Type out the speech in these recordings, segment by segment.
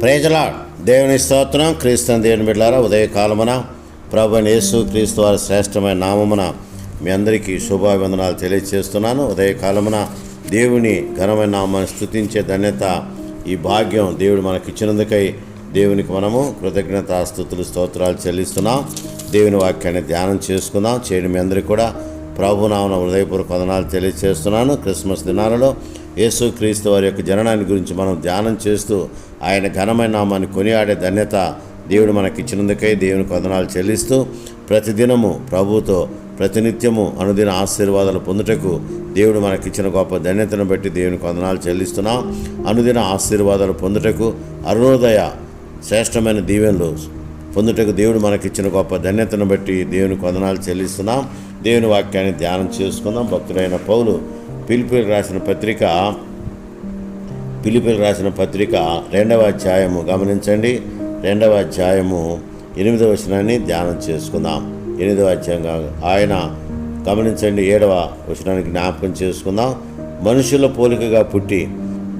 ప్రేజలా దేవుని స్తోత్రం. క్రీస్తుని దేవుని బిడ్డారా ఉదయకాలమున ప్రభు యేసు క్రీస్తు వారి శ్రేష్టమైన నామమున మీ అందరికీ శుభాభివందనాలు తెలియజేస్తున్నాను ఉదయకాలమున దేవుని ఘనమైన నామాన్ని స్థుతించే ధన్యత ఈ భాగ్యం దేవుడు మనకిచ్చినందుకై దేవునికి మనము కృతజ్ఞత స్థుతులు స్తోత్రాలు చెల్లిస్తున్నాం. దేవుని వాక్యాన్ని ధ్యానం చేసుకుందాం. చేయడం మీ అందరికీ కూడా ప్రభునామన హృదయపూర్వక వదనాలు తెలియజేస్తున్నాను క్రిస్మస్ దినాలలో యేసు క్రీస్తు వారి యొక్క జననాన్ని గురించి మనం ధ్యానం చేస్తూ ఆయన ఘనమైన నామాన్ని కొనియాడే ధన్యత దేవుడు మనకిచ్చినందుకై దేవునికి వందనాలు చెల్లిస్తూ ప్రతిదినము ప్రభుతో ప్రతినిత్యము అనుదిన ఆశీర్వాదాలు పొందుటకు దేవుడు మనకిచ్చిన గొప్ప ధన్యతను బట్టి దేవునికి వందనాలు చెల్లిస్తున్నాం. అనుదిన ఆశీర్వాదాలు పొందుటకు అరుణోదయ శ్రేష్టమైన దీవెనలు పొందుటకు దేవుడు మనకిచ్చిన గొప్ప ధన్యతను బట్టి దేవుని కొందనాలు చెల్లిస్తున్నాం. దేవుని వాక్యాన్ని ధ్యానం చేసుకుందాం. భక్తుడైన పౌలు పిలిపికి రాసిన పత్రిక పిలిపికి రాసిన పత్రిక రెండవ అధ్యాయము. గమనించండి రెండవ అధ్యాయము ఎనిమిదవ వచనాన్ని ధ్యానం చేసుకుందాం. ఎనిమిదవ అధ్యాయంగా ఆయన గమనించండి ఏడవ వచనానికి జ్ఞాపకం చేసుకుందాం. మనుషుల పోలికగా పుట్టి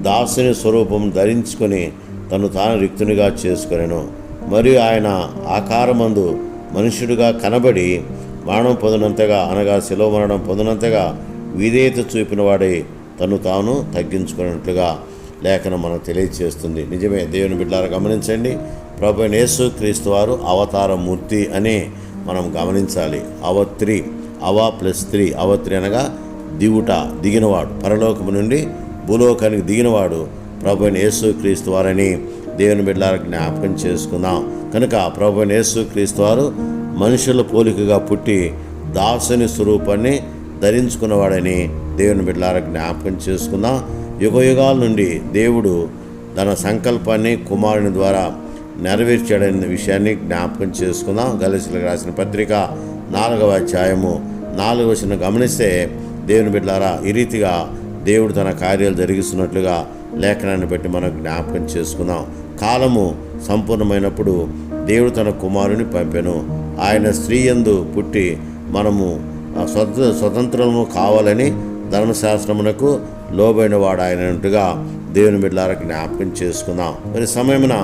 దాసుని స్వరూపం ధరించుకొని తను తాను రిక్తునిగా చేసుకొనెను. మరియు ఆయన ఆకారమందు మనుష్యుడిగా కనబడి మరణం పొందినంతగా అనగా శిలో మరణం పొందినంతగా విధేయత చూపినవాడే తను తాను తగ్గించుకున్నట్లుగా లేఖనం మనకు తెలియజేస్తుంది నిజమే దేవుని బిడ్డారు గమనించండి. ప్రభు యేసు క్రీస్తు వారు అవతార మూర్తి అని మనం గమనించాలి. అవత్రి అవ ప్లస్ త్రీ అవత్రి అనగా దివుట దిగినవాడు. పరలోకము నుండి భూలోకానికి దిగినవాడు ప్రభు యేసు క్రీస్తు వారని దేవుని బిడ్డల జ్ఞాపకం చేసుకుందాం. కనుక ప్రభు యేసు వారు మనుషుల పోలికగా పుట్టి దాసుని స్వరూపాన్ని ధరించుకున్నవాడని దేవుని బిడ్డలారా జ్ఞాపకం చేసుకుందాం. యుగ యుగాల నుండి దేవుడు తన సంకల్పాన్ని కుమారుని ద్వారా నెరవేర్చాడనే విషయాన్ని జ్ఞాపకం చేసుకుందాం. గలసిలకు రాసిన పత్రిక నాలుగవ అధ్యాయము నాలుగవ వచ్చిన గమనిస్తే దేవుని బిడ్డలారా ఈ రీతిగా దేవుడు తన కార్యాలు జరిగిస్తున్నట్లుగా లేఖనాన్ని బట్టి మనం జ్ఞాపకం చేసుకుందాం. కాలము సంపూర్ణమైనప్పుడు దేవుడు తన కుమారుని పంపెను. ఆయన స్త్రీ యందు పుట్టి మనము స్వత స్వతంత్రము కావాలని ధర్మశాస్త్రమునకు లోబైన వాడు ఆయనట్టుగా దేవుని బిడ్డలారా జ్ఞాపకం చేసుకుందాం. మరి సమయమున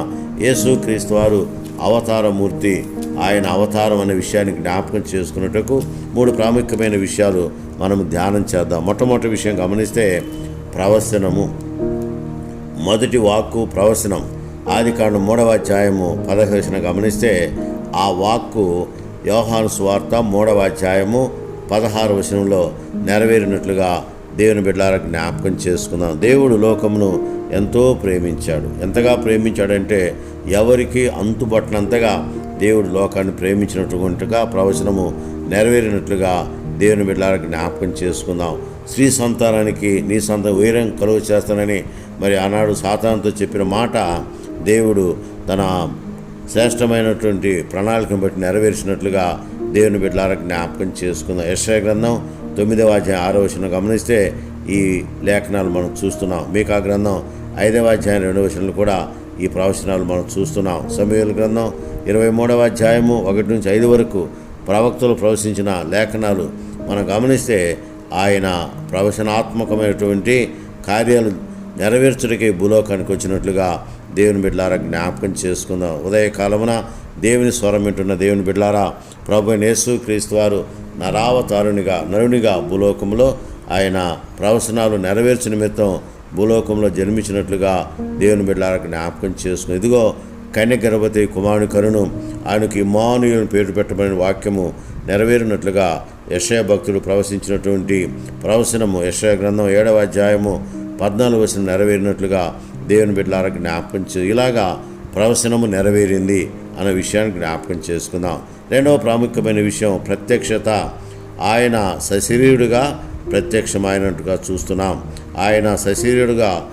యేసు క్రీస్తు వారు అవతారమూర్తి ఆయన అవతారం అనే విషయాన్ని జ్ఞాపకం చేసుకున్నట్టుకు మూడు ప్రాముఖ్యమైన విషయాలు మనం ధ్యానం చేద్దాం. మొట్టమొదటి విషయం గమనిస్తే ప్రవచనము. మొదటి వాక్కు ప్రవచనం. ఆది కాండం మూడవ అధ్యాయము పదహేసిన గమనిస్తే ఆ వాక్కు యోహాను స్వార్త మూడవ అధ్యాయము పదహారు వచనంలో నెరవేరినట్లుగా దేవుని బిడ్డలారా జ్ఞాపకం చేసుకుందాం. దేవుడు లోకమును ఎంతో ప్రేమించాడు. ఎంతగా ప్రేమించాడంటే ఎవరికి అంతుబట్టినంతగా దేవుడు లోకాన్ని ప్రేమించినట్టుగా ప్రవచనము నెరవేరినట్లుగా దేవుని బిడ్డలకు జ్ఞాపకం చేసుకుందాం. స్త్రీ సంతానానికి నీ సొంత వీరం కలుగు చేస్తానని మరి ఆనాడు సాతానంతో చెప్పిన మాట దేవుడు తన శ్రేష్టమైనటువంటి ప్రణాళికను బట్టి నెరవేర్చినట్లుగా దేవుని బిడ్డలకు జ్ఞాపకం చేసుకుందాం. యశ్వ గ్రంథం తొమ్మిదవ అధ్యాయం ఆరో వచనం గమనిస్తే ఈ లేఖనాలు మనం చూస్తున్నాం. మీకా గ్రంథం ఐదవ అధ్యాయం రెండవ వచనాలు కూడా ఈ ప్రవచనాలు మనం చూస్తున్నాం. సమయాల గ్రంథం ఇరవై మూడవ అధ్యాయము ఒకటి నుంచి ఐదు వరకు ప్రవక్తలు ప్రవశించిన లేఖనాలు మనం గమనిస్తే ఆయన ప్రవచనాత్మకమైనటువంటి కార్యాలు నెరవేర్చడికి భూలోకానికి వచ్చినట్లుగా దేవుని బిడ్డలారా జ్ఞాపకం చేసుకుందాం. ఉదయకాలమున దేవుని స్వరం వింటున్న దేవుని బిడ్డలారా ప్రభు నేసు క్రీస్తు వారు నరావతారునిగా నరునిగా భూలోకంలో ఆయన ప్రవచనాలు నెరవేర్చిన నిమిత్తం భూలోకంలో జన్మించినట్లుగా దేవుని బిడ్డలారా జ్ఞాపకం చేసుకుని ఇదిగో కన్య గర్భవతి కుమారుని కరును ఆయనకు ఇమానుయుని పేరు పెట్టబడిన వాక్యము నెరవేరినట్లుగా యశయ భక్తుడు ప్రవశించినటువంటి ప్రవచనము. యశయ గ్రంథం ఏడవ అధ్యాయము పద్నాలుగు వచనం నెరవేరినట్లుగా దేవుని బిడ్డలారా జ్ఞాపకం చే ఇలాగా ప్రవచనము నెరవేరింది అనే విషయాన్ని జ్ఞాపకం చేసుకుందాం. రెండవ ప్రాముఖ్యమైన విషయం ప్రత్యక్షత. ఆయన సశరీరుడుగా ప్రత్యక్షమైనట్టుగా చూస్తున్నాం. ఆయన సశరీరుడుగా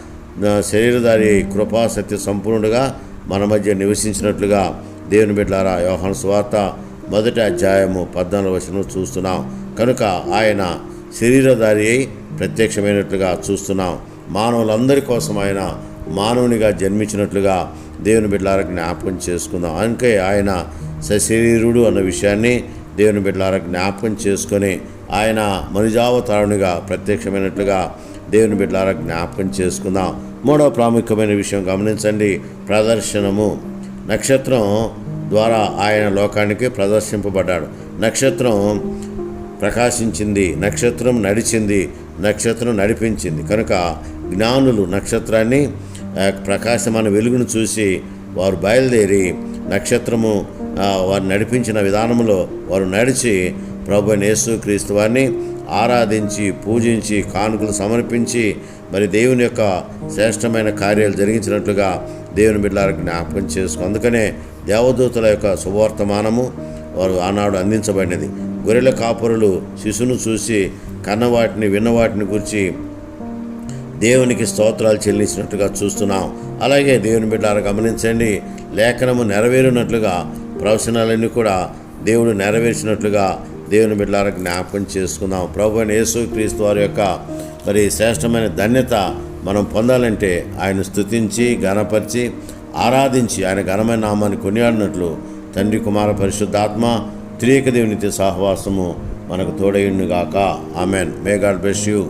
శరీరధారి కృపా సత్య సంపూర్ణుడుగా మన మధ్య నివసించినట్లుగా దేవుని బిడ్డారా యోహాను స్వార్త మొదటి అధ్యాయము పద్నాలుగు వచనం చూస్తున్నాం. కనుక ఆయన శరీరధారి అయి ప్రత్యక్షమైనట్లుగా చూస్తున్నాం. మానవులందరి కోసం ఆయన మానవునిగా జన్మించినట్లుగా దేవుని బిడ్డలారా జ్ఞాపకం చేసుకుందాం. అందుకే ఆయన సశరీరుడు అన్న విషయాన్ని దేవుని బిడ్డలారా జ్ఞాపకం చేసుకొని ఆయన మనుజావతారునిగా ప్రత్యక్షమైనట్లుగా దేవుని బిడ్డలారా జ్ఞాపకం చేసుకుందాం. మూడవ ప్రాముఖ్యమైన విషయం గమనించండి. ప్రదర్శనము. నక్షత్రం ద్వారా ఆయన లోకానికి ప్రదర్శింపబడ్డాడు. నక్షత్రం ప్రకాశించింది నక్షత్రం నడిచింది నక్షత్రం నడిపించింది. కనుక జ్ఞానులు నక్షత్రాన్ని ప్రకాశమైన వెలుగును చూసి వారు బయలుదేరి నక్షత్రము వారు నడిపించిన విధానంలో వారు నడిచి ప్రభు నేసు క్రీస్తు వారిని ఆరాధించి పూజించి కానుకలు సమర్పించి మరి దేవుని యొక్క శ్రేష్టమైన కార్యాలు జరిగించినట్లుగా దేవుని బిడ్డల జ్ఞాపకం చేసుకో. అందుకనే దేవదూతల యొక్క శుభవర్తమానము వారు ఆనాడు అందించబడినది. గొర్రెల కాపురులు శిశువును చూసి కన్నవాటిని విన్నవాటిని గురించి దేవునికి స్తోత్రాలు చెల్లించినట్టుగా చూస్తున్నాం. అలాగే దేవుని బిడ్డారు గమనించండి లేఖనము నెరవేరినట్లుగా ప్రవచనాలన్నీ కూడా దేవుడు నెరవేర్చినట్లుగా దేవుని బిడ్డలారా జ్ఞాపకం చేసుకుందాం. ప్రభు యేసు యేసుక్రీస్తు వారి యొక్క మరి శ్రేష్టమైన ధన్యత మనం పొందాలంటే ఆయన స్తుతించి ఘనపరిచి ఆరాధించి ఆయన ఘనమైన నామాన్ని కొనియాడినట్లు తండ్రి కుమార పరిశుద్ధాత్మ త్రియక దేవునితో సహవాసము మనకు తోడయుండుగాక. Amen. May God bless you.